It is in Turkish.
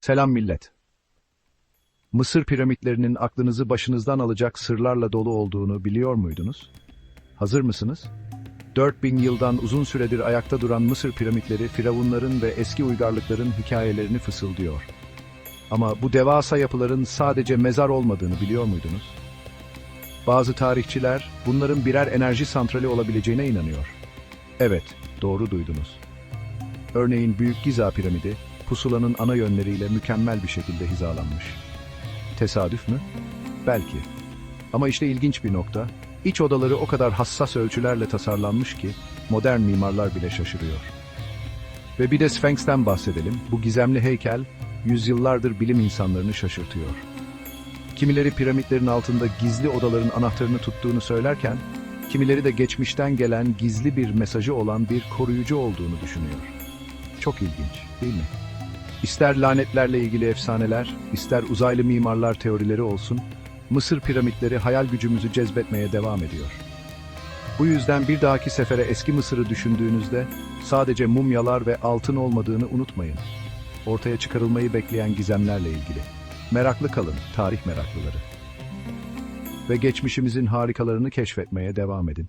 Selam millet. Mısır piramitlerinin aklınızı başınızdan alacak sırlarla dolu olduğunu biliyor muydunuz? Hazır mısınız? 4000 yıldan uzun süredir ayakta duran Mısır piramitleri firavunların ve eski uygarlıkların hikayelerini fısıldıyor. Ama bu devasa yapıların sadece mezar olmadığını biliyor muydunuz? Bazı tarihçiler bunların birer enerji santrali olabileceğine inanıyor. Evet, doğru duydunuz. Örneğin Büyük Giza piramidi, pusulanın ana yönleriyle mükemmel bir şekilde hizalanmış. Tesadüf mü? Belki. Ama işte ilginç bir nokta, iç odaları o kadar hassas ölçülerle tasarlanmış ki modern mimarlar bile şaşırıyor. Ve bir de Sphinx'ten bahsedelim. Bu gizemli heykel yüzyıllardır bilim insanlarını şaşırtıyor. Kimileri piramitlerin altında gizli odaların anahtarını tuttuğunu söylerken, kimileri de geçmişten gelen gizli bir mesajı olan bir koruyucu olduğunu düşünüyor. Çok ilginç, değil mi? İster lanetlerle ilgili efsaneler, ister uzaylı mimarlar teorileri olsun, Mısır piramitleri hayal gücümüzü cezbetmeye devam ediyor. Bu yüzden bir dahaki sefere eski Mısır'ı düşündüğünüzde sadece mumyalar ve altın olmadığını unutmayın. Ortaya çıkarılmayı bekleyen gizemlerle ilgili. Meraklı kalın, tarih meraklıları. Ve geçmişimizin harikalarını keşfetmeye devam edin.